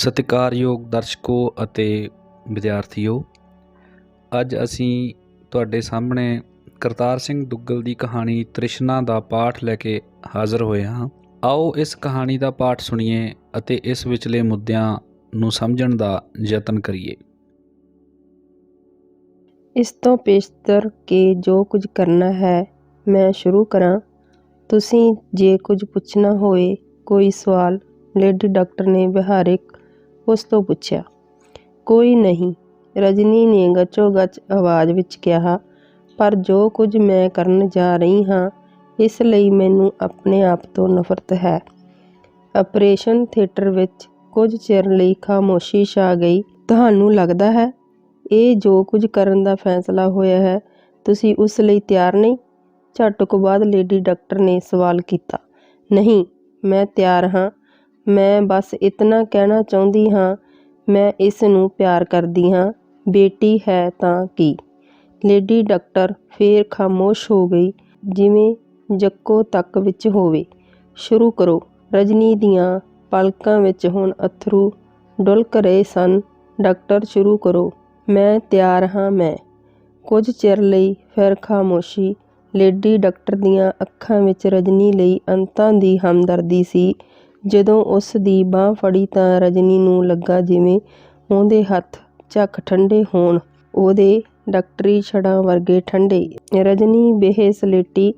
ਸਤਿਕਾਰਯੋਗ ਦਰਸ਼ਕੋ ਅਤੇ ਵਿਦਿਆਰਥੀਓ, ਅੱਜ ਅਸੀਂ ਤੁਹਾਡੇ ਸਾਹਮਣੇ ਕਰਤਾਰ ਸਿੰਘ ਦੁੱਗਲ ਦੀ ਕਹਾਣੀ ਤ੍ਰਿਸ਼ਨਾ ਦਾ ਪਾਠ ਲੈ ਕੇ ਹਾਜ਼ਰ ਹੋਏ ਹਾਂ। ਆਓ ਇਸ ਕਹਾਣੀ ਦਾ ਪਾਠ ਸੁਣੀਏ ਅਤੇ ਇਸ ਵਿਚਲੇ ਮੁੱਦਿਆਂ ਨੂੰ ਸਮਝਣ ਦਾ ਯਤਨ ਕਰੀਏ। ਇਸ ਤੋਂ ਪੇਸ਼ਤਰ ਕਿ ਜੋ ਕੁਝ ਕਰਨਾ ਹੈ, ਮੈਂ ਸ਼ੁਰੂ ਕਰਾਂ। ਤੁਸੀਂ ਜੇ ਕੁਝ ਪੁੱਛਣਾ ਹੋਵੇ ਕੋਈ ਸਵਾਲ, ਲੇਡੀ ਡਾਕਟਰ ਨੇ ਵਿਹਾਰਿਕ ਉਸ ਤੋਂ ਪੁੱਛਿਆ, ਕੋਈ ਨਹੀਂ। ਰਜਨੀ ਨੇ ਗੱਚੋ-ਗੱਚ ਆਵਾਜ਼ ਵਿੱਚ ਕਿਹਾ, ਪਰ ਜੋ ਕੁਝ ਮੈਂ ਕਰਨ ਜਾ ਰਹੀ ਹਾਂ, ਇਸ ਲਈ ਮੈਨੂੰ ਆਪਣੇ ਆਪ ਤੋਂ ਨਫ਼ਰਤ ਹੈ। ਆਪਰੇਸ਼ਨ ਥੀਏਟਰ ਵਿੱਚ ਕੁਝ ਚਿਰ ਲਈ ਖਾਮੋਸ਼ੀ ਛਾ ਗਈ। ਤੁਹਾਨੂੰ ਲੱਗਦਾ ਹੈ? ਇਹ ਜੋ ਕੁਝ ਕਰਨ ਦਾ ਫੈਸਲਾ ਹੋਇਆ ਹੈ, ਤੁਸੀਂ ਉਸ ਲਈ ਤਿਆਰ ਨਹੀਂ? ਝੱਟ ਕੁ ਬਾਅਦ ਲੇਡੀ ਡਾਕਟਰ ਨੇ ਸਵਾਲ ਕੀਤਾ, ਨਹੀਂ, ਮੈਂ ਤਿਆਰ ਹਾਂ। ਮੈਂ ਬਸ ਇਤਨਾ ਕਹਿਣਾ ਚਾਹੁੰਦੀ ਹਾਂ, ਮੈਂ ਇਸ ਨੂੰ ਪਿਆਰ ਕਰਦੀ ਹਾਂ। ਬੇਟੀ ਹੈ ਤਾਂ ਕੀ? ਲੇਡੀ ਡਾਕਟਰ ਫੇਰ ਖਾਮੋਸ਼ ਹੋ ਗਈ, ਜਿਵੇਂ ਜੱਕੋ ਤੱਕ ਵਿੱਚ ਹੋਵੇ। ਸ਼ੁਰੂ ਕਰੋ। ਰਜਨੀ ਦੀਆਂ ਪਲਕਾਂ ਵਿੱਚ ਹੁਣ ਅਥਰੂ ਡੁਲਕ ਰਹੇ ਸਨ। ਡਾਕਟਰ ਸ਼ੁਰੂ ਕਰੋ। ਮੈਂ ਤਿਆਰ ਹਾਂ ਮੈਂ। ਕੁਝ ਚਿਰ ਲਈ ਫਿਰ ਖਾਮੋਸ਼ੀ। ਲੇਡੀ ਡਾਕਟਰ ਦੀਆਂ ਅੱਖਾਂ ਵਿੱਚ ਰਜਨੀ ਲਈ ਅੰਤਾਂ ਦੀ ਹਮਦਰਦੀ ਸੀ। ਜਦੋਂ ਉਸ ਦੀ ਬਾਹ ਫੜੀ ਤਾਂ ਰਜਨੀ ਨੂੰ ਲੱਗਾ ਜਿਵੇਂ ਉਹਦੇ ਹੱਥ ਝੱਖ ਠੰਡੇ ਹੋਣ। ਉਹਦੇ ਡਾਕਟਰੀ ਛੜਾਂ ਵਰਗੇ ਠੰਡੇ। ਰਜਨੀ ਬੇਹੇ ਸਲੇਟੀ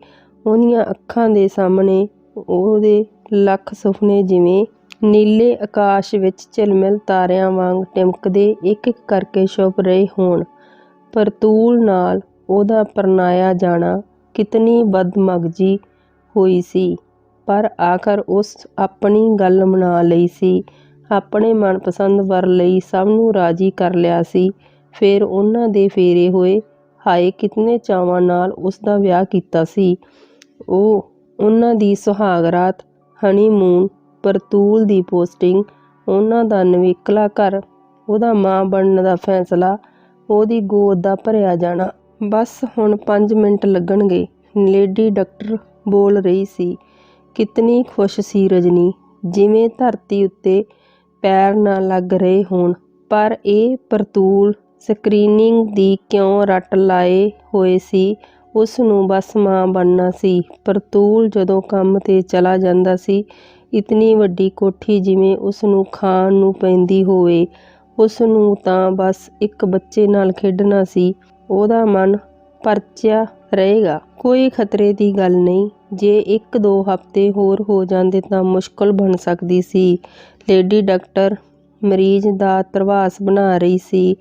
ਉਹਦੀਆਂ ਅੱਖਾਂ ਦੇ ਸਾਹਮਣੇ ਉਹਦੇ ਲੱਖ ਸੁਪਨੇ ਜਿਵੇਂ ਨੀਲੇ ਆਕਾਸ਼ ਵਿੱਚ ਝਿਲਮਿਲ ਤਾਰਿਆਂ ਵਾਂਗ ਟਿਮਕਦੇ ਇੱਕ ਇੱਕ ਕਰਕੇ ਛੁਪ ਰਹੇ ਹੋਣ। ਪਰਤੂਲ ਨਾਲ ਉਹਦਾ ਪਰਨਾਇਆ ਜਾਣਾ ਕਿਤਨੀ ਬਦਮਗਜੀ ਹੋਈ ਸੀ। ਪਰ ਆਖਰ ਉਸ ਆਪਣੀ ਗੱਲ ਮਨਾ ਲਈ ਸੀ। ਆਪਣੇ ਮਨਪਸੰਦ ਵਰ ਲਈ ਸਭ ਨੂੰ ਰਾਜੀ ਕਰ ਲਿਆ ਸੀ। ਫਿਰ ਉਹਨਾਂ ਦੇ ਫੇਰੇ ਹੋਏ। ਹਾਏ, ਕਿਤਨੇ ਚਾਵਾਂ ਨਾਲ ਉਸ ਦਾ ਵਿਆਹ ਕੀਤਾ ਸੀ। ਉਹ ਉਹਨਾਂ ਦੀ ਸੁਹਾਗ ਰਾਤ, ਹਨੀਮੂਨ, ਪਰਤੂਲ ਦੀ ਪੋਸਟਿੰਗ, ਉਹਨਾਂ ਦਾ ਨਵੇਕਲਾ ਘਰ, ਉਹਦਾ ਮਾਂ ਬਣਨ ਦਾ ਫੈਸਲਾ, ਉਹਦੀ ਗੋਦ ਦਾ ਭਰਿਆ ਜਾਣਾ। ਬਸ ਹੁਣ 5 ਮਿੰਟ ਲੱਗਣਗੇ। ਲੇਡੀ ਡਾਕਟਰ ਬੋਲ ਰਹੀ ਸੀ। ਕਿਤਨੀ ਖੁਸ਼ ਸੀ ਰਜਨੀ, ਜਿਵੇਂ ਧਰਤੀ ਉੱਤੇ ਪੈਰ ਨਾ ਲੱਗ ਰਹੇ ਹੋਣ। ਪਰ ਇਹ ਪਰਤੂਲ ਸਕਰੀਨਿੰਗ ਦੀ ਕਿਉਂ ਰੱਟ ਲਾਏ ਹੋਏ ਸੀ, ਉਸ ਨੂੰ ਬਸ ਮਾਂ ਬਣਨਾ ਸੀ। ਪਰਤੂਲ ਜਦੋਂ ਕੰਮ ਤੇ ਚਲਾ ਜਾਂਦਾ ਸੀ, ਇਤਨੀ ਵੱਡੀ ਕੋਠੀ ਜਿਵੇਂ ਉਸ ਨੂੰ ਖਾਣ ਨੂੰ ਪੈਂਦੀ ਹੋਵੇ, ਉਸ ਨੂੰ ਤਾਂ ਬਸ ਇੱਕ ਬੱਚੇ ਨਾਲ ਖੇਡਣਾ ਸੀ। ਉਹਦਾ ਮਨ ਪਰਚਿਆ ਰਹੇਗਾ। ਕੋਈ ਖਤਰੇ ਦੀ ਗੱਲ ਨਹੀਂ। ਜੇ ਇੱਕ ਦੋ ਹਫ਼ਤੇ ਹੋਰ ਹੋ ਜਾਂਦੇ ਤਾਂ ਮੁਸ਼ਕਲ ਬਣ ਸਕਦੀ ਸੀ। ਲੇਡੀ ਡਾਕਟਰ ਮਰੀਜ਼ ਦਾ ਤਰਵਾਸ ਬਣਾ ਰਹੀ ਸੀ।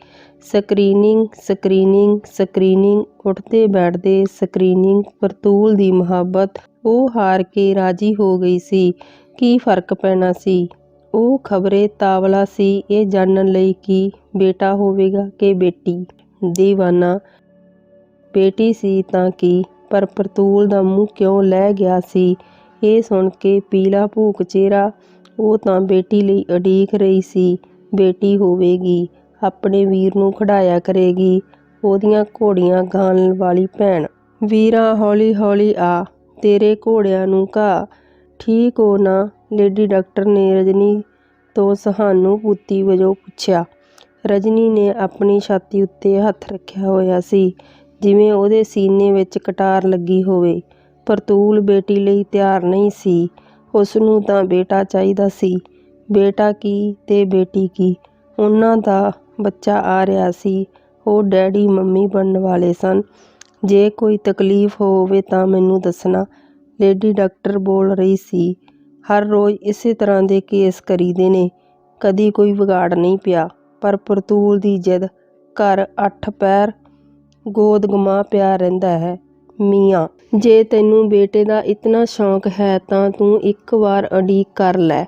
ਸਕਰੀਨਿੰਗ ਸਕਰੀਨਿੰਗ ਸਕਰੀਨਿੰਗ, ਉੱਠਦੇ ਬੈਠਦੇ ਸਕਰੀਨਿੰਗ ਪਰਤੂਲ ਦੀ ਮੁਹੱਬਤ ਉਹ ਹਾਰ ਕੇ ਰਾਜੀ ਹੋ ਗਈ ਸੀ। ਕੀ ਫ਼ਰਕ ਪੈਣਾ ਸੀ? ਉਹ ਖਬਰੇ ਤਾਵਲਾ ਸੀ। ਇਹ ਜਾਣਨ ਲਈ ਕਿ ਬੇਟਾ ਹੋਵੇਗਾ ਕਿ ਬੇਟੀ? ਦੀਵਾਨਾ ਬੇਟੀ ਸੀ ਤਾਂ ਕੀ, ਪਰ ਪਰਤੂਲ ਦਾ ਮੂੰਹ ਕਿਉਂ ਲੈ ਗਿਆ ਸੀ? ਇਹ ਸੁਣ ਕੇ ਪੀਲਾ ਭੂਕ ਚਿਹਰਾ, ਉਹ ਤਾਂ ਬੇਟੀ ਲਈ ਉਡੀਕ ਰਹੀ ਸੀ, ਬੇਟੀ ਹੋਵੇਗੀ, ਆਪਣੇ ਵੀਰ ਨੂੰ ਖੜਾਇਆ ਕਰੇਗੀ, ਉਹਦੀਆਂ ਘੋੜੀਆਂ ਗਾਣ ਵਾਲੀ ਭੈਣ। ਵੀਰਾ ਹੌਲੀ ਹੌਲੀ ਆ, ਤੇਰੇ ਘੋੜਿਆਂ ਨੂੰ ਘਾ। ਠੀਕ ਹੋ ਨਾ, ਲੇਡੀ ਡਾਕਟਰ ਨੇ ਰਜਨੀ ਤੋਂ ਸਹਾਨੂ ਸਹਾਨੂਭੂਤੀ ਵਜੋਂ ਪੁੱਛਿਆ। ਰਜਨੀ ਨੇ ਆਪਣੀ ਛਾਤੀ ਉੱਤੇ ਹੱਥ ਰੱਖਿਆ ਹੋਇਆ ਸੀ। ਜਿਵੇਂ ਉਹਦੇ ਸੀਨੇ ਵਿੱਚ ਕਟਾਰ ਲੱਗੀ ਹੋਵੇ। ਪਰਤੂਲ ਬੇਟੀ ਲਈ ਤਿਆਰ ਨਹੀਂ ਸੀ। ਉਸ ਨੂੰ ਤਾਂ ਬੇਟਾ ਚਾਹੀਦਾ ਸੀ। ਬੇਟਾ ਕੀ ਤੇ ਬੇਟੀ ਕੀ? ਉਹਨਾਂ ਦਾ ਬੱਚਾ ਆ ਰਿਹਾ ਸੀ। ਉਹ ਡੈਡੀ, ਮੰਮੀ ਬਣਨ ਵਾਲੇ ਸਨ। ਜੇ ਕੋਈ ਤਕਲੀਫ ਹੋਵੇ ਤਾਂ ਮੈਨੂੰ ਦੱਸਣਾ। ਲੇਡੀ ਡਾਕਟਰ ਬੋਲ ਰਹੀ ਸੀ। ਹਰ ਰੋਜ਼ ਇਸੇ ਤਰ੍ਹਾਂ ਦੇ ਕੇਸ ਕਰੀਦੇ ਨੇ। ਕਦੀ ਕੋਈ ਵਿਗਾੜ ਨਹੀਂ ਪਿਆ। ਪਰ ਪਰਤੂਲ ਦੀ ਜਿੱਦ। ਘਰ ਅੱਠ ਪੈਰ ਗੋਦ ਗਮਾ ਪਿਆ ਰਹਿੰਦਾ ਹੈ। ਮੀਆਂ, ਜੇ ਤੈਨੂੰ ਬੇਟੇ ਦਾ ਇਤਨਾ ਸ਼ੌਂਕ ਹੈ ਤਾਂ ਤੂੰ ਇੱਕ ਵਾਰ ਉਡੀਕ ਕਰ ਲੈ।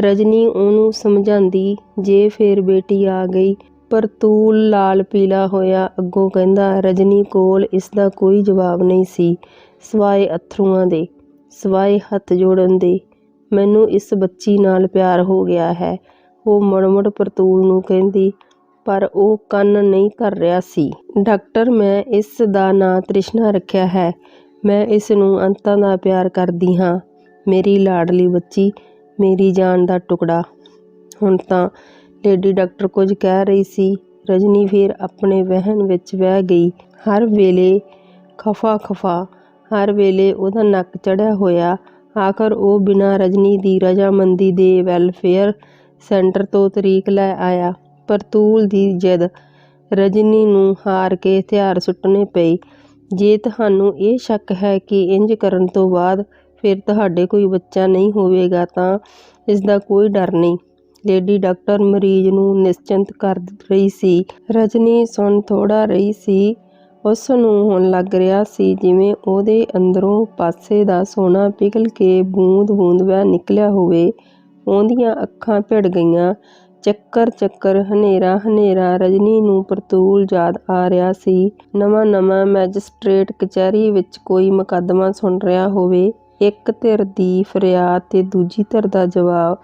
ਰਜਨੀ ਉਹਨੂੰ ਸਮਝਾਉਂਦੀ, ਜੇ ਫੇਰ ਬੇਟੀ ਆ ਗਈ ਪਰਤੂਲ ਲਾਲ ਪੀਲਾ ਹੋਇਆ ਅੱਗੋਂ ਕਹਿੰਦਾ, ਰਜਨੀ ਕੋਲ ਇਸ ਦਾ ਕੋਈ ਜਵਾਬ ਨਹੀਂ ਸੀ। ਸਵਾਏ ਅਥਰੂਆਂ ਦੇ, ਸਵਾਏ ਹੱਥ ਜੋੜਨ ਦੇ, ਮੈਨੂੰ ਇਸ ਬੱਚੀ ਨਾਲ ਪਿਆਰ ਹੋ ਗਿਆ ਹੈ। ਉਹ ਮੁੜ-ਮੁੜ ਪਰਤੂਲ ਨੂੰ ਕਹਿੰਦੀ ਪਰ ਉਹ ਕੰਨ ਨਹੀਂ ਕਰ ਰਿਹਾ ਸੀ। ਡਾਕਟਰ, ਮੈਂ ਇਸ ਦਾ ਨਾਂ ਤ੍ਰਿਸ਼ਨਾ ਰੱਖਿਆ ਹੈ। ਮੈਂ ਇਸ ਨੂੰ ਅੰਤਾਂ ਦਾ ਪਿਆਰ ਕਰਦੀ ਹਾਂ। ਮੇਰੀ ਲਾਡਲੀ ਬੱਚੀ, ਮੇਰੀ ਜਾਨ ਦਾ ਟੁਕੜਾ। ਹੁਣ ਤਾਂ ਲੇਡੀ ਡਾਕਟਰ ਕੁਝ ਕਹਿ ਰਹੀ ਸੀ। ਰਜਨੀ ਫੇਰ ਆਪਣੇ ਵਹਿਣ ਵਿੱਚ ਵਹਿ ਗਈ। ਹਰ ਵੇਲੇ ਖਫਾ ਖਫਾ, ਹਰ ਵੇਲੇ ਉਹਦਾ ਨੱਕ ਚੜਿਆ ਹੋਇਆ। ਆਖਰ ਉਹ ਬਿਨਾਂ ਰਜਨੀ ਦੀ ਰਜਾਮੰਦੀ ਦੇ ਵੈਲਫੇਅਰ ਸੈਂਟਰ ਤੋਂ ਤਰੀਕ ਲੈ ਆਇਆ। ਪਰਤੂਲ ਦੀ ਜਿੱਦ ਰਜਨੀ ਨੂੰ ਹਾਰ ਕੇ ਹਥਿਆਰ ਸੁੱਟਣੇ ਪਏ ਜੇ ਤੁਹਾਨੂੰ ਇਹ ਸ਼ੱਕ ਹੈ ਕਿ ਇੰਜ ਕਰਨ ਤੋਂ ਬਾਅਦ ਫਿਰ ਤੁਹਾਡੇ ਕੋਈ ਬੱਚਾ ਨਹੀਂ ਹੋਵੇਗਾ ਤਾਂ ਇਸ ਦਾ ਕੋਈ ਡਰ ਨਹੀਂ। ਲੇਡੀ ਡਾਕਟਰ ਮਰੀਜ਼ ਨੂੰ ਨਿਸ਼ਚਿੰਤ ਕਰ ਰਹੀ ਸੀ। ਰਜਨੀ ਸੁਣ ਥੋੜਾ ਰਹੀ ਸੀ। ਉਸ ਨੂੰ ਹੁਣ ਲੱਗ ਰਿਹਾ ਸੀ ਜਿਵੇਂ ਉਹਦੇ ਅੰਦਰੋਂ ਪਾਸੇ ਦਾ ਸੋਨਾ ਪਿਘਲ ਕੇ ਬੂੰਦ-ਬੂੰਦ ਵਹਿ ਨਿਕਲਿਆ ਹੋਵੇ। ਉਹਦੀਆਂ ਅੱਖਾਂ ਭਿੜ ਗਈਆਂ। ਚੱਕਰ ਚੱਕਰ ਹਨੇਰਾ ਹਨੇਰਾ ਰਜਨੀ ਨੂੰ ਪ੍ਰਤੂਲ ਯਾਦ ਆ ਰਿਹਾ ਸੀ। ਨਵਾਂ ਨਵਾਂ ਮੈਜਿਸਟ੍ਰੇਟ ਕਚਹਿਰੀ ਵਿੱਚ ਕੋਈ ਮੁਕੱਦਮਾ ਸੁਣ ਰਿਹਾ ਹੋਵੇ, ਇੱਕ ਧਿਰ ਦੀ ਫਰਿਆਦ ਤੇ ਦੂਜੀ ਧਿਰ ਦਾ ਜਵਾਬ।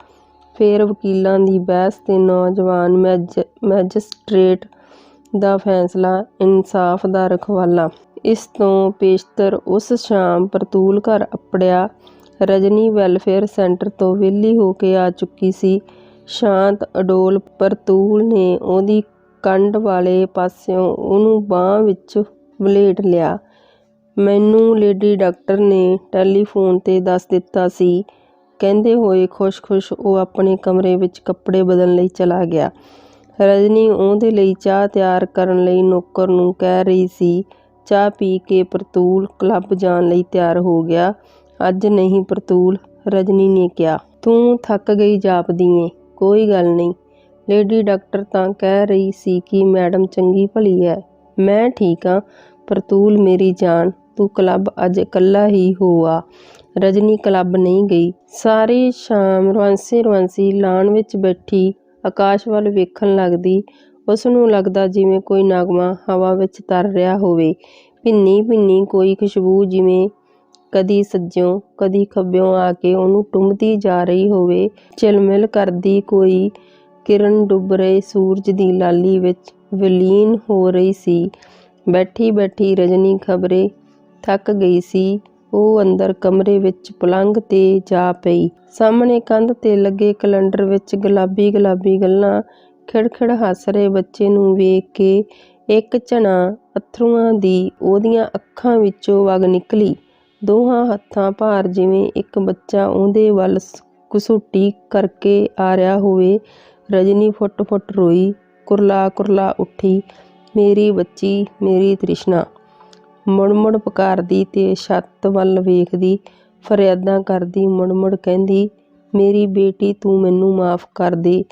ਫੇਰ ਵਕੀਲਾਂ ਦੀ ਬਹਿਸ ਤੇ ਨੌਜਵਾਨ ਮੈਜ, ਮੈਜਿਸਟ੍ਰੇਟ ਦਾ ਫੈਸਲਾ, ਇਨਸਾਫ ਦਾ ਰਖਵਾਲਾ। ਇਸ ਤੋਂ ਪੇਸ਼ਤਰ ਉਸ ਸ਼ਾਮ ਪ੍ਰਤੂਲ ਘਰ ਅਪੜਿਆ। ਰਜਨੀ ਵੈਲਫੇਅਰ ਸੈਂਟਰ ਤੋਂ ਵਿਹਲੀ ਹੋ ਕੇ ਆ ਚੁੱਕੀ ਸੀ। ਸ਼ਾਂਤ, ਅਡੋਲ, ਪਰਤੂਲ ਨੇ ਉਹਦੀ ਕੰਡ ਵਾਲੇ ਪਾਸਿਓਂ ਉਹਨੂੰ ਬਾਹ ਵਿੱਚ ਵਲੇਟ ਲਿਆ। ਮੈਨੂੰ ਲੇਡੀ ਡਾਕਟਰ ਨੇ ਟੈਲੀਫੋਨ ਤੇ ਦੱਸ ਦਿੱਤਾ ਸੀ ਕਹਿੰਦੇ ਹੋਏ ਖੁਸ਼-ਖੁਸ਼ ਉਹ ਆਪਣੇ ਕਮਰੇ ਵਿੱਚ ਕੱਪੜੇ ਬਦਲਣ ਲਈ ਚਲਾ ਗਿਆ। ਰਜਨੀ ਉਹਦੇ ਲਈ ਚਾਹ ਤਿਆਰ ਕਰਨ ਲਈ ਨੌਕਰ ਨੂੰ ਕਹਿ ਰਹੀ ਸੀ, ਚਾਹ ਪੀ ਕੇ ਪ੍ਰਤੂਲ ਕਲੱਬ ਜਾਣ ਲਈ ਤਿਆਰ ਹੋ ਗਿਆ। ਅੱਜ ਨਹੀਂ ਪ੍ਰਤੂਲ, ਰਜਨੀ ਨੇ ਕਿਹਾ। ਤੂੰ ਥੱਕ ਗਈ ਜਾਪਦੀ ਏ। ਕੋਈ ਗੱਲ ਨਹੀਂ। ਲੇਡੀ ਡਾਕਟਰ ਤਾਂ ਕਹਿ ਰਹੀ ਸੀ ਕਿ ਮੈਡਮ ਚੰਗੀ ਭਲੀ ਹੈ। ਮੈਂ ਠੀਕ ਆ ਪਰਤੂਲ ਮੇਰੀ ਜਾਨ, ਤੂੰ ਕਲੱਬ ਅੱਜ ਇਕੱਲਾ ਹੀ ਹੋਆ। ਰਜਨੀ ਕਲੱਬ ਨਹੀਂ ਗਈ। ਸਾਰੀ ਸ਼ਾਮ ਰਵਾਂਸੀ ਰਵਾਂਸੀ ਲਾਨ ਵਿੱਚ ਬੈਠੀ ਆਕਾਸ਼ ਵੱਲ ਵੇਖਣ ਲੱਗਦੀ। ਉਸ ਨੂੰ ਲੱਗਦਾ ਜਿਵੇਂ ਕੋਈ ਨਗਮਾ ਹਵਾ ਵਿੱਚ ਤਰ ਰਿਹਾ ਹੋਵੇ। ਭਿੰਨੀ ਭਿੰਨੀ ਕੋਈ ਖੁਸ਼ਬੂ ਜਿਵੇਂ ਕਦੀ ਸੱਜਿਓਂ, ਕਦੀ ਖੱਬਿਓਂ ਆ ਕੇ ਉਹਨੂੰ ਟੁੰਬਦੀ ਜਾ ਰਹੀ ਹੋਵੇ, ਝਿਲਮਿਲ ਕਰਦੀ ਕੋਈ ਕਿਰਨ ਡੁੱਬ ਰਹੇ ਸੂਰਜ ਦੀ ਲਾਲੀ ਵਿੱਚ ਵਿਲੀਨ ਹੋ ਰਹੀ ਸੀ। ਬੈਠੀ ਬੈਠੀ ਰਜਨੀ ਖਬਰੇ ਥੱਕ ਗਈ ਸੀ। ਉਹ ਅੰਦਰ ਕਮਰੇ ਵਿੱਚ ਪਲੰਗ ਤੇ ਜਾ ਪਈ। ਸਾਹਮਣੇ ਕੰਧ ਤੇ ਲੱਗੇ ਕੈਲੰਡਰ ਵਿੱਚ ਗੁਲਾਬੀ ਗੁਲਾਬੀ ਗੱਲਾਂ, ਖਿੜਖਿੜ ਹੱਸ ਰਹੇ ਬੱਚੇ ਨੂੰ ਵੇਖ ਕੇ ਇੱਕ ਝਣਾ ਅਥਰੂਆਂ ਦੀ ਉਹਦੀਆਂ ਅੱਖਾਂ ਵਿੱਚੋਂ ਵਗ ਨਿਕਲੀ। ਦੋਹਾਂ ਹੱਥਾਂ ਭਾਰ ਜਿਵੇਂ ਇੱਕ ਬੱਚਾ ਉਹਦੇ ਵੱਲ ਕੁਸੁੱਟੀ ਕਰਕੇ ਆ ਰਿਹਾ ਹੋਵੇ। ਰਜਨੀ ਫੁੱਟ-ਫੁੱਟ ਰੋਈ, ਕੁਰਲਾ ਕੁਰਲਾ ਉੱਠੀ, ਮੇਰੀ ਬੱਚੀ, ਮੇਰੀ ਤ੍ਰਿਸ਼ਨਾ। ਮੁੜ-ਮੁੜ ਪੁਕਾਰਦੀ ਤੇ ਛੱਤ ਵੱਲ ਵੇਖਦੀ, ਫਰਿਆਦਾਂ ਕਰਦੀ, ਮੁੜ-ਮੁੜ ਕਹਿੰਦੀ, ਮੇਰੀ ਬੇਟੀ, ਤੂੰ ਮੈਨੂੰ ਮਾਫ ਕਰ ਦੇ।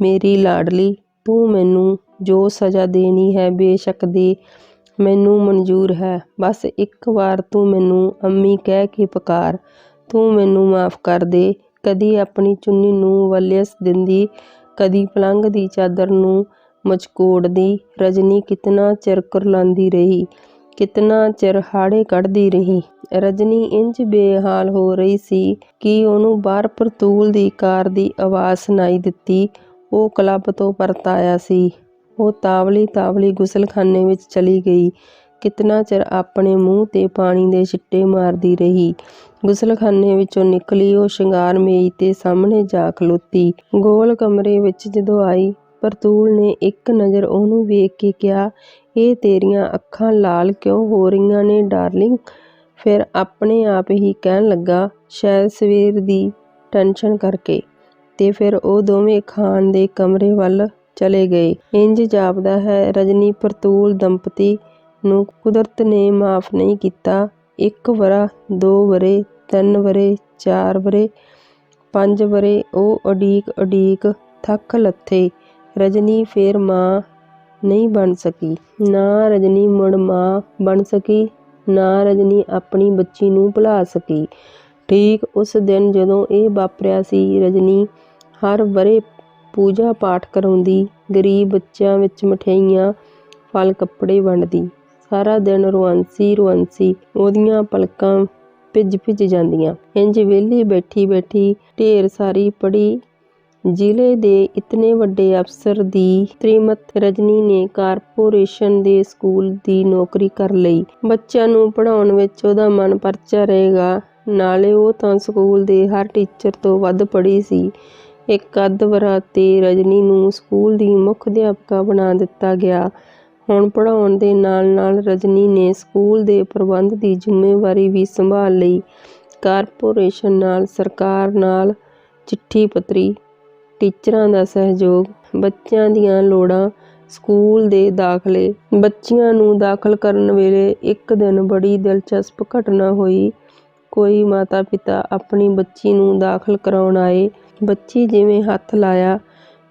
ਮੇਰੀ ਲਾਡਲੀ, ਤੂੰ ਮੈਨੂੰ ਜੋ ਸਜ਼ਾ ਦੇਣੀ ਹੈ, ਬੇਸ਼ੱਕ ਦੇ। ਮੈਨੂੰ ਮਨਜ਼ੂਰ ਹੈ। ਬਸ ਇੱਕ ਵਾਰ ਤੂੰ ਮੈਨੂੰ ਅੰਮੀ ਕਹਿ ਕੇ ਪੁਕਾਰ। ਤੂੰ ਮੈਨੂੰ ਮਾਫ ਕਰ ਦੇ। ਕਦੀ ਆਪਣੀ ਚੁੰਨੀ ਨੂੰ ਵਲਿਅਸ ਦਿੰਦੀ, ਕਦੀ ਪਲੰਗ ਦੀ ਚਾਦਰ ਨੂੰ ਮਚਕੋੜਦੀ। ਰਜਨੀ ਕਿਤਨਾ ਚਿਰ ਕੁਰਲਾਉਂਦੀ ਰਹੀ, ਕਿਤਨਾ ਚਿਰ ਹਾੜੇ ਕੱਢਦੀ ਰਹੀ। ਰਜਨੀ ਇੰਜ ਬੇਹਾਲ ਹੋ ਰਹੀ ਸੀ ਕਿ ਉਹਨੂੰ ਬਾਹਰ ਪਰਤੂਲ ਦੀ ਕਾਰ ਦੀ ਆਵਾਜ਼ ਸੁਣਾਈ ਦਿੱਤੀ। ਉਹ ਕਲੱਬ ਤੋਂ ਪਰਤ ਆਇਆ ਸੀ। ਉਹ ਤਾਵਲੀ ਤਾਵਲੀ ਗੁਸਲਖਾਨੇ ਵਿੱਚ ਚਲੀ ਗਈ। ਕਿਤਨਾ ਚਿਰ ਆਪਣੇ ਮੂੰਹ ਤੇ ਪਾਣੀ ਦੇ ਛਿੱਟੇ ਮਾਰਦੀ ਰਹੀ। ਗੁਸਲਖਾਨੇ ਵਿੱਚੋਂ ਨਿਕਲੀ ਉਹ ਸ਼ਿੰਗਾਰ ਮੇਜ਼ ਤੇ ਸਾਹਮਣੇ ਜਾ ਖਲੋਤੀ। ਗੋਲ ਕਮਰੇ ਵਿੱਚ ਜਦੋਂ ਆਈ, ਪਰਤੂਲ ਨੇ ਇੱਕ ਨਜ਼ਰ ਉਹਨੂੰ ਵੇਖ ਕੇ ਕਿਹਾ, ਇਹ ਤੇਰੀਆਂ ਅੱਖਾਂ ਲਾਲ ਕਿਉਂ ਹੋ ਰਹੀਆਂ ਨੇ, ਡਾਰਲਿੰਗ? ਫਿਰ ਆਪਣੇ ਆਪ ਹੀ ਕਹਿਣ ਲੱਗਾ, ਸ਼ਾਇਦ ਸਵੇਰ ਦੀ ਟੈਨਸ਼ਨ ਕਰਕੇ। ਤੇ ਫਿਰ ਉਹ ਦੋਵੇਂ ਖਾਣ ਦੇ ਕਮਰੇ ਵੱਲ ਚਲੇ ਗਏ। ਇੰਜ ਜਾਪਦਾ ਹੈ, ਰਜਨੀ ਪ੍ਰਤੂਲ ਦੰਪਤੀ ਨੂੰ ਕੁਦਰਤ ਨੇ ਮਾਫ ਨਹੀਂ ਕੀਤਾ। ਇੱਕ ਵਰਾ ਦੋ ਵਰੇ ਤਿੰਨ ਵਰੇ ਚਾਰ ਵਰੇ ਪੰਜ ਵਰੇ ਉਹ ਅਡੀਕ ਅਡੀਕ ਥੱਕ ਲੱਥੇ। ਰਜਨੀ ਫੇਰ ਮਾਂ ਨਹੀਂ ਬਣ ਸਕੀ। ਨਾ ਰਜਨੀ ਮੁੜ ਮਾਂ ਬਣ ਸਕੀ, ਨਾ ਰਜਨੀ ਆਪਣੀ ਬੱਚੀ ਨੂੰ ਭੁਲਾ ਸਕੀ। ਠੀਕ ਉਸ ਦਿਨ ਜਦੋਂ ਇਹ ਵਾਪਰਿਆ ਸੀ, ਰਜਨੀ ਹਰ ਵਰੇ ਪੂਜਾ ਪਾਠ ਕਰਾਉਂਦੀ, ਗਰੀਬ ਬੱਚਿਆਂ ਵਿੱਚ ਮਠਿਆਈਆਂ, ਫਲ ਕੱਪੜੇ ਵੰਡਦੀ। ਸਾਰਾ ਦਿਨ ਰੁਆਂਸੀ ਰੁਆਂਸੀ ਉਹਦੀਆਂ ਪਲਕਾਂ ਭਿੱਜ ਭਿੱਜ ਜਾਂਦੀਆਂ। ਇੰਜ ਵਿਹਲੀ ਬੈਠੀ ਬੈਠੀ ਢੇਰ ਸਾਰੀ ਪੜੀ ਜ਼ਿਲ੍ਹੇ ਦੇ ਇਤਨੇ ਵੱਡੇ ਅਫਸਰ ਦੀ ਤ੍ਰੀਮਤ ਰਜਨੀ ਨੇ ਕਾਰਪੋਰੇਸ਼ਨ ਦੇ ਸਕੂਲ ਦੀ ਨੌਕਰੀ ਕਰ ਲਈ। ਬੱਚਿਆਂ ਨੂੰ ਪੜ੍ਹਾਉਣ ਵਿੱਚ ਉਹਦਾ ਮਨ ਪਰਚਾ ਰਹੇਗਾ। ਨਾਲੇ ਉਹ ਤਾਂ ਸਕੂਲ ਦੇ ਹਰ ਟੀਚਰ ਤੋਂ ਵੱਧ ਪੜ੍ਹੀ ਸੀ। ਇੱਕ ਅੱਧ ਵਰਾ ਤੇ ਰਜਨੀ ਨੂੰ ਸਕੂਲ ਦੀ ਮੁੱਖ ਅਧਿਆਪਕਾ ਬਣਾ ਦਿੱਤਾ ਗਿਆ। ਹੁਣ ਪੜ੍ਹਾਉਣ ਦੇ ਨਾਲ ਨਾਲ ਰਜਨੀ ਨੇ ਸਕੂਲ ਦੇ ਪ੍ਰਬੰਧ ਦੀ ਜ਼ਿੰਮੇਵਾਰੀ ਵੀ ਸੰਭਾਲ ਲਈ। ਕਾਰਪੋਰੇਸ਼ਨ ਨਾਲ, ਸਰਕਾਰ ਨਾਲ, ਚਿੱਠੀ ਪੱਤਰੀ, ਟੀਚਰਾਂ ਦਾ ਸਹਿਯੋਗ, ਬੱਚਿਆਂ ਦੀਆਂ ਲੋੜਾਂ, ਸਕੂਲ ਦੇ ਦਾਖਲੇ, ਬੱਚੀਆਂ ਨੂੰ ਦਾਖਲ ਕਰਨ ਵੇਲੇ ਇੱਕ ਦਿਨ ਬੜੀ ਦਿਲਚਸਪ ਘਟਨਾ ਹੋਈ। ਕੋਈ ਮਾਤਾ ਪਿਤਾ ਆਪਣੀ ਬੱਚੀ ਨੂੰ ਦਾਖਲ ਕਰਾਉਣ ਆਏ। ਬੱਚੀ ਜਿਵੇਂ ਹੱਥ ਲਾਇਆ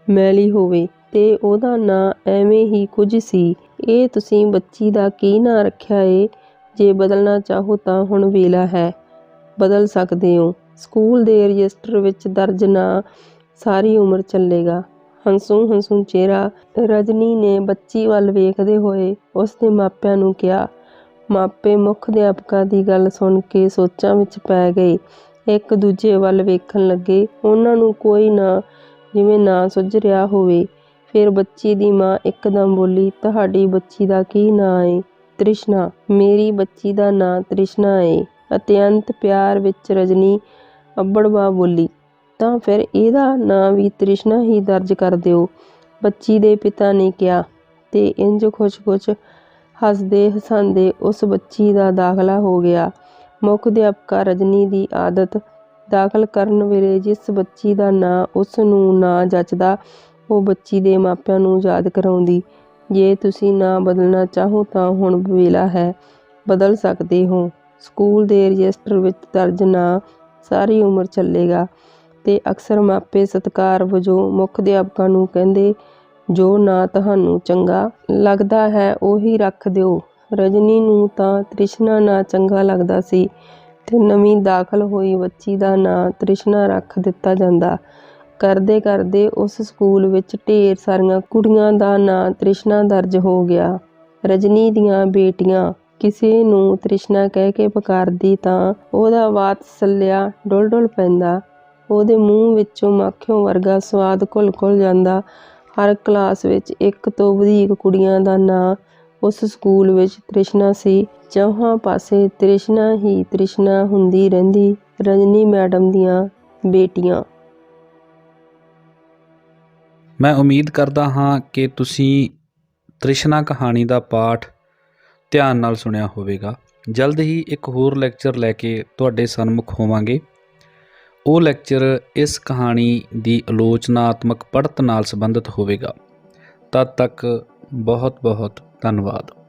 ਮੈਲੀ ਹੋਵੇ ਤੇ ਉਹਦਾ ਨਾਂ ਐਵੇਂ ਹੀ ਕੁਝ ਸੀ। ਇਹ ਤੁਸੀਂ ਬੱਚੀ ਦਾ ਕੀ ਨਾਂ ਰੱਖਿਆ ਏ? ਜੇ ਬਦਲਣਾ ਚਾਹੋ ਤਾਂ ਹੁਣ ਵੇਲਾ ਹੈ। ਬਦਲ ਸਕਦੇ ਹੋ। ਸਕੂਲ ਦੇ ਰਜਿਸਟਰ ਵਿੱਚ ਦਰਜ ਨਾਂ ਸਾਰੀ ਉਮਰ ਚੱਲੇਗਾ। ਹੰਸੂ ਹੰਸੂ ਚਿਹਰਾ ਰਜਨੀ ਨੇ ਬੱਚੀ ਵੱਲ ਵੇਖਦੇ ਹੋਏ ਉਸ ਦੇ ਮਾਪਿਆਂ ਨੂੰ ਕਿਹਾ, ਮਾਪੇ ਮੁੱਖ ਅਧਿਆਪਕਾਂ ਦੀ ਗੱਲ ਸੁਣ ਕੇ ਸੋਚਾਂ ਵਿੱਚ ਪੈ ਗਏ। ਇੱਕ ਦੂਜੇ ਵੱਲ ਵੇਖਣ ਲੱਗੇ। ਉਹਨਾਂ ਨੂੰ ਕੋਈ ਨਾ, ਜਿਵੇਂ ਨਾ ਸੁੱਝ ਰਿਹਾ ਹੋਵੇ। ਫਿਰ ਬੱਚੀ ਦੀ ਮਾਂ ਇੱਕਦਮ ਬੋਲੀ, ਤੁਹਾਡੀ ਬੱਚੀ ਦਾ ਕੀ ਨਾਂ ਏ? ਤ੍ਰਿਸ਼ਨਾ। ਮੇਰੀ ਬੱਚੀ ਦਾ ਨਾਂ ਤ੍ਰਿਸ਼ਨਾ ਏ। ਅਤਿਅੰਤ ਪਿਆਰ ਵਿੱਚ ਰਜਨੀ ਅੱਬੜਵਾ ਬੋਲੀ, ਤਾਂ ਫਿਰ ਇਹਦਾ ਨਾਂ ਵੀ ਤ੍ਰਿਸ਼ਨਾ ਹੀ ਦਰਜ ਕਰ ਦਿਓ। ਬੱਚੀ ਦੇ ਪਿਤਾ ਨੇ ਕਿਹਾ ਤੇ ਇੰਜ ਖੁਸ਼-ਖੁਸ਼ ਹੱਸਦੇ ਹਸਾਂਦੇ ਉਸ ਬੱਚੀ ਦਾ ਦਾਖਲਾ ਹੋ ਗਿਆ। ਮੁੱਖ ਅਧਿਆਪਕਾ ਰਜਨੀ ਦੀ ਆਦਤ ਦਾਖਲ ਕਰਨ ਵੇਲੇ ਜਿਸ ਬੱਚੀ ਦਾ ਨਾਂ ਉਸ ਨੂੰ ਨਾ ਜੱਚਦਾ, ਉਹ ਬੱਚੀ ਦੇ ਮਾਪਿਆਂ ਨੂੰ ਯਾਦ ਕਰਾਉਂਦੀ। ਜੇ ਤੁਸੀਂ ਨਾਂ ਬਦਲਣਾ ਚਾਹੋ ਤਾਂ ਹੁਣ ਵੇਲਾ ਹੈ, ਬਦਲ ਸਕਦੇ ਹੋ। ਸਕੂਲ ਦੇ ਰਜਿਸਟਰ ਵਿੱਚ ਦਰਜ ਨਾਂ, ਸਾਰੀ ਉਮਰ ਚੱਲੇਗਾ। ਤੇ ਅਕਸਰ ਮਾਪੇ ਸਤਿਕਾਰ ਵਜੋਂ ਮੁੱਖ ਅਧਿਆਪਕਾਂ ਨੂੰ ਕਹਿੰਦੇ, ਜੋ ਨਾਂ ਤੁਹਾਨੂੰ ਚੰਗਾ ਲੱਗਦਾ ਹੈ, ਉਹੀ ਰੱਖ ਦਿਓ। ਰਜਨੀ ਨੂੰ ਤਾਂ ਤ੍ਰਿਸ਼ਨਾ ਨਾਂ ਚੰਗਾ ਲੱਗਦਾ ਸੀ ਤੇ ਨਵੀਂ ਦਾਖਲ ਹੋਈ ਬੱਚੀ ਦਾ ਨਾਂ ਤ੍ਰਿਸ਼ਨਾ ਰੱਖ ਦਿੱਤਾ ਜਾਂਦਾ। ਕਰਦੇ ਕਰਦੇ ਉਸ ਸਕੂਲ ਵਿੱਚ ਢੇਰ ਸਾਰੀਆਂ ਕੁੜੀਆਂ ਦਾ ਨਾਂ ਤ੍ਰਿਸ਼ਨਾ ਦਰਜ ਹੋ ਗਿਆ। ਰਜਨੀ ਦੀਆਂ ਬੇਟੀਆਂ ਕਿਸੇ ਨੂੰ ਤ੍ਰਿਸ਼ਨਾ ਕਹਿ ਕੇ ਪੁਕਾਰਦੀ ਤਾਂ ਉਹਦਾ ਵਾਤਸਲਿਆ ਡੁੱਲ ਡੁੱਲ ਪੈਂਦਾ। ਉਹਦੇ ਮੂੰਹ ਵਿੱਚੋਂ ਮਾਖਿਓਂ ਵਰਗਾ ਸਵਾਦ ਘੁਲ ਘੁਲ ਜਾਂਦਾ। ਹਰ ਕਲਾਸ ਵਿੱਚ ਇੱਕ ਤੋਂ ਵਧੇਕ ਕੁੜੀਆਂ ਦਾ ਨਾਂ ਉਸ ਸਕੂਲ ਵਿੱਚ ਤ੍ਰਿਸ਼ਨਾ ਸੀ। ਚੌਹਾਂ ਪਾਸੇ ਤ੍ਰਿਸ਼ਨਾ ਹੀ ਤ੍ਰਿਸ਼ਨਾ ਹੁੰਦੀ ਰਹਿੰਦੀ, ਰਜਨੀ ਮੈਡਮ ਦੀਆਂ ਬੇਟੀਆਂ। ਮੈਂ ਉਮੀਦ ਕਰਦਾ ਹਾਂ ਕਿ ਤੁਸੀਂ ਤ੍ਰਿਸ਼ਨਾ ਕਹਾਣੀ ਦਾ ਪਾਠ ਧਿਆਨ ਨਾਲ ਸੁਣਿਆ ਹੋਵੇਗਾ। ਜਲਦ ਹੀ ਇੱਕ ਹੋਰ ਲੈਕਚਰ ਲੈ ਕੇ ਤੁਹਾਡੇ ਸਨਮੁਖ ਹੋਵਾਂਗੇ। ਉਹ ਲੈਕਚਰ ਇਸ ਕਹਾਣੀ ਦੀ ਆਲੋਚਨਾਤਮਕ ਪੜ੍ਹਤ ਨਾਲ ਸੰਬੰਧਿਤ ਹੋਵੇਗਾ। ਤਦ ਤੱਕ ਬਹੁਤ ਬਹੁਤ ਧੰਨਵਾਦ।